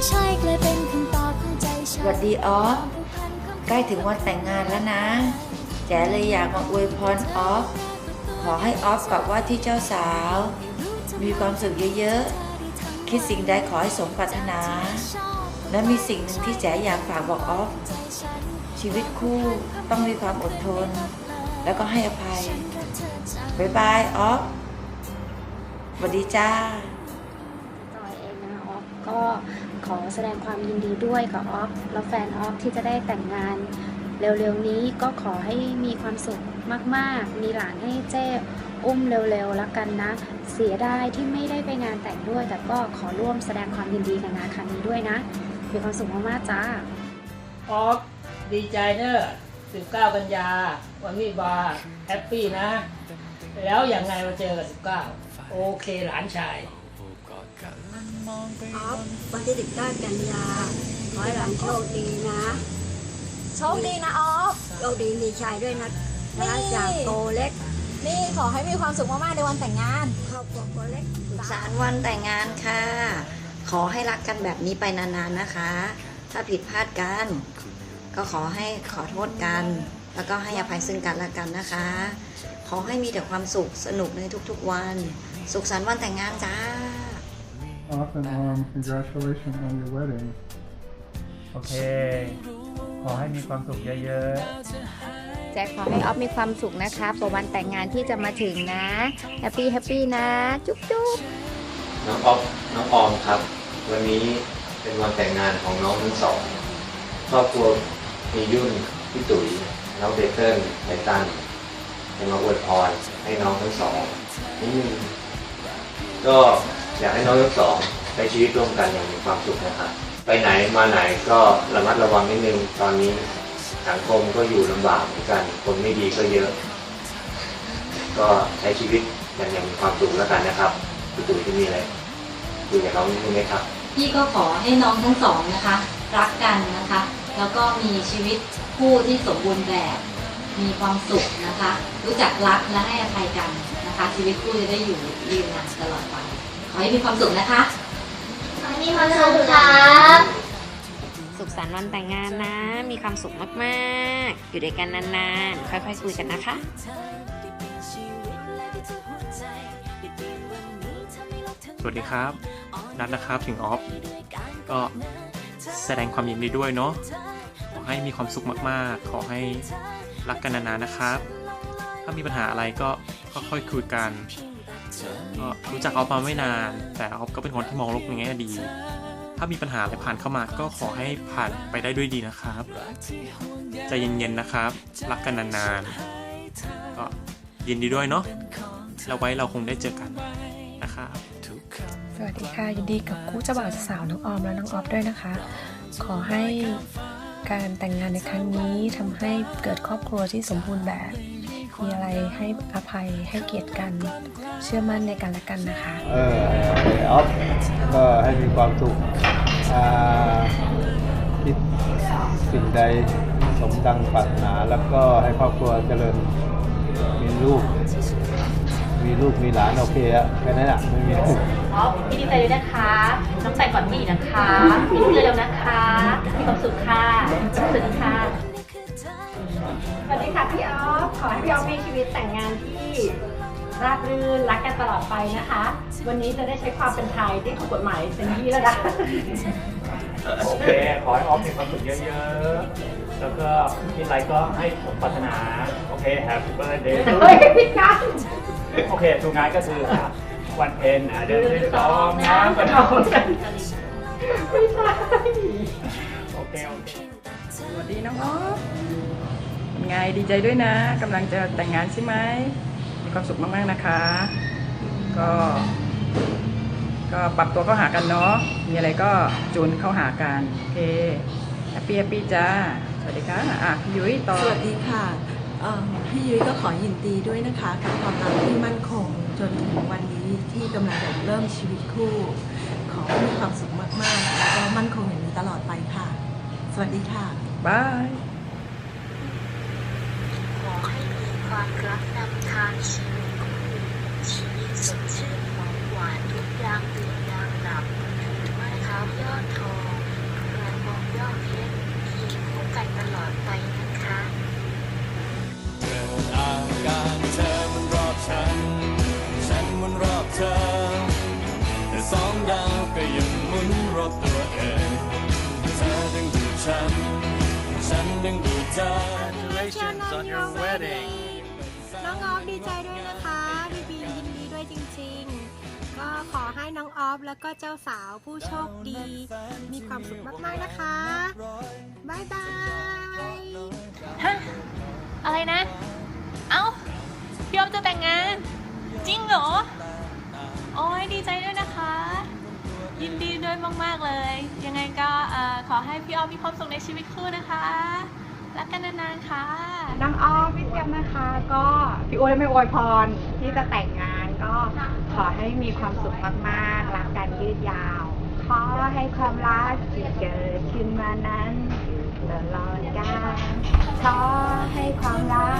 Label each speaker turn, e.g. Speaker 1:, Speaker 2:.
Speaker 1: ชอบก็กลายเป็นใช่กลายเป็นคำตอบของใจฉั
Speaker 2: ส
Speaker 1: น
Speaker 2: วัสดีออฟใกล้ถึงวันแต่งงานแล้วนะแจ๋เลยอยากมาอวยพรออฟขอให้ออฟกับว่าที่เจ้าสาว มีความสุขเยอะๆ คิดสิ่งใดขอให้สมปรารถนา และมีสิ่งหนึ่งที่แจ๋อยากฝากบอกออฟชีวิตคู่ต้องมีความอดทน แล้วก็ให้อภัยบ๊ายบายออฟสวัสดีจ้า
Speaker 3: จอยเองนะออฟก็ อแสดงความยินดีด้วยกับออฟและแฟนออฟที่จะได้แต่งงาน เร็วๆนี้ก็ขอให้มีความสุขมากๆ มีหลานให้เจ้อุ้มเร็วๆแล้วกันนะ เสียดายที่ไม่ได้ไปงานแต่งด้วย แต่ก็ขอร่วมแสดงความยินดีกับงานครั้งนี้ด้วยนะ มีความสุขมากๆจ้า
Speaker 4: ออฟดีใจเนอะ19 กันยา วันวิวาห์แฮปปี้นะ แล้วอย่างไงมาเจอกับ19 โอเคหลานชาย
Speaker 5: ออฟวันที่19กันยาขอให้หลานโชคดีนะ
Speaker 6: โชคดีนะออฟ
Speaker 5: โชคดีมีชัยด้วยนะ
Speaker 6: นี่
Speaker 5: นะจากโตเล็ก
Speaker 6: นี่ขอให้มีความสุขมากๆในวันแต่งงาน
Speaker 5: ครอบครัวโตเล็ก
Speaker 7: สุขสันต์วันแต่งงานค่ะ ขอให้รักกันแบบนี้ไปนานๆนะคะ ถ้าผิดพลาดกัน ก็ขอให้ขอโทษกัน แล้วก็ให้อภัยซึ่งกันและกันนะคะ ขอให้มีแต่ความสุขสนุกในทุกๆวัน สุขสันต์วันแต่งงานจ้า
Speaker 8: Off and on, congratulations on your wedding.
Speaker 9: โอเค ขอให้มีความสุขเยอะ
Speaker 3: แจ็คขอให้ออฟมีความสุขนะคะประวันแต่งงานที่จะมาถึงนะแฮปปี้แฮปปี้นะ จุ๊บจุ๊บ
Speaker 10: น้องออฟน้องออมครับ วันนี้เป็นวันแต่งงานของน้องทั้งสองครอบครัวมียุ่นพี่ตุ๋ยน้องเบเติ้ลไทตันจะมาอวยพรให้น้องทั้งสองนิดนึงก็ อยากให้น้องทั้งสองใช้ชีวิตร่วมกันอย่างมีความสุขนะครับไปไหนมาไหนก็ระมัดระวังนิดนึงตอนนี้สังคมก็อยู่ลำบากเหมือนกัน คนไม่ดีก็เยอะ ก็ใช้ชีวิตอย่างอย่างมีความสุขแล้วกันนะครับพี่ตุ๋ยจะมีอะไรคุยกับน้องนิดนึงไหมครับ
Speaker 11: พี่ก็ขอให้น้องทั้งสองนะคะ รักกันนะคะ แล้วก็มีชีวิตคู่ที่สมบูรณ์แบบ มีความสุขนะคะ รู้จักรักและให้อภัยกันนะคะ ชีวิตคู่จะได้อยู่ยืนนานตลอดไป ขอให้มีความสุขนะคะ
Speaker 1: มีความสุขครับ
Speaker 3: สุขสันต์วันแต่งงานนะ มีความสุขมากๆ อยู่ด้วยกันนานๆ ค่อยๆคุยกันนะคะ
Speaker 9: ๆสวัสดีครับ นัดนะครับถึงออฟ ก็แสดงความยินดีด้วยเนาะ ขอให้มีความสุขมากๆ ขอให้รักกันนานๆนะครับ ถ้ามีปัญหาอะไรก็ค่อยๆคุยกัน ก็รู้จักออฟมาไม่นาน แต่ออฟก็เป็นคนที่มองโลกในแง่ดี ถ้ามีปัญหาอะไรผ่านเข้ามาก็ขอให้ผ่านไปได้ด้วยดีนะครับใจเย็นๆนะครับ รักกันนานๆก็ยินดีด้วยเนาะแล้วไว้เราคงได้เจอกันนะครับ
Speaker 12: สวัสดีค่ะยินดีกับคู่เจ้าบ่าวเจ้าสาวน้องออมและน้องออฟด้วยนะคะ ขอให้การแต่งงานในครั้งนี้ทำให้เกิดครอบครัวที่สมบูรณ์แบบ มีอะไรให้อภัยให้เกียรติกัน เชื่อมั่นในกันและกันนะคะ
Speaker 8: เออออฟก็ให้มีความสุขอ่าคิดสิ่งใดสมดังปรารถนาแล้วก็ให้ครอบครัวเจริญมีลูก มีลูกมีหลานโอเคอะแค่นั้นอะไม่มี
Speaker 11: อ๋อพี่ดีใจด้วยนะคะ น้องแต่งก่อนพี่นะคะ พี่ดีใจแล้วนะคะ
Speaker 6: แต่งงานที่ราบรื่นรักกันตลอดไปนะคะ วันนี้จะได้ใช้ความเป็นไทยที่ถูกกฎหมายเต็มที่แล้วนะ
Speaker 4: โอเค ขอให้ออฟมีความสุขเยอะๆ แล้วก็มีอะไรก็ให้สมปรารถนา โอเค Happy Birthday
Speaker 6: เฮ้ยพี่กัน
Speaker 4: โอเคทุกงานก็คือวันเพ็ญอะเดือนที่สองนะวัน
Speaker 6: เอา
Speaker 4: เอา
Speaker 6: ไม่ใช่
Speaker 4: โอเค โอเค
Speaker 12: สวัสดีน้องออฟเป็น ไงดีใจด้วยนะกำลังจะแต่งงานใช่ไหมมีความสุขมากๆนะคะ ก็ ก็ปรับตัวเข้าหากันเนาะมีอะไรก็จูนเข้าหากันโอเคแฮปปี้แฮปปี้จ้าสวัสดีค่ะอะพี่ยุ้ยต่อ
Speaker 5: สวัสดีค่ะเอ่อพี่ยุ้ยก็ขอยินดีด้วยนะคะกับความรักที่มั่นคงจนถึงวันนี้ที่กำลังจะเริ่มชีวิตคู่ขอให้มีความสุขมากๆแล้วก็มั่นคงอย่างนี้ตลอดไปค่ะ สวัสดีค่ะ
Speaker 12: บาย
Speaker 1: ความรักนำทางชีวิตคู่ชีวิตสดชื่นหอมหวานทุกอย่างตื่นยางหลับถื
Speaker 10: อไม้เท้ายอดทองก
Speaker 1: ระบอ
Speaker 10: งยอดเพชรเคียงคู่กันตลอด
Speaker 1: ไป
Speaker 10: นะคะเก
Speaker 13: ิดอาการเธอ
Speaker 1: มั
Speaker 13: นรอบฉัน ฉันมันรอบเธอ แต่สองดาวก็ยังหมุนรอบตัวเองเธอดึงดูดฉัน ฉันดึงดูดเธอ
Speaker 9: Congratulations on your wedding.
Speaker 14: ฟดีใจด้วยนะคะพี่บียินดีด้วยจริง ๆ ก็ขอให้น้องออฟแล้วก็เจ้าสาวผู้โชคดี มีความสุขมากๆนะคะบายบาย
Speaker 15: ฮะอะไรนะ เอ้าพี่ออฟจะแต่งงาน จริงเหรอโอ้ยดีใจด้วยนะคะ ยินดีด้วยมากๆเลย ยังไงก็ขอให้พี่ออฟมีความสุขในชีวิตคู่นะคะ รักกันนานๆค่ะ
Speaker 6: น้องอ้อมพี่เทียมนะคะ ก็พี่อ้วนไม่อวยพรที่จะแต่งงานก็ขอให้มีความสุขมากๆ รักกันยืดยาว ขอให้ความรักที่เกิดขึ้นมานั้นตลอดกาลขอให้ความรัก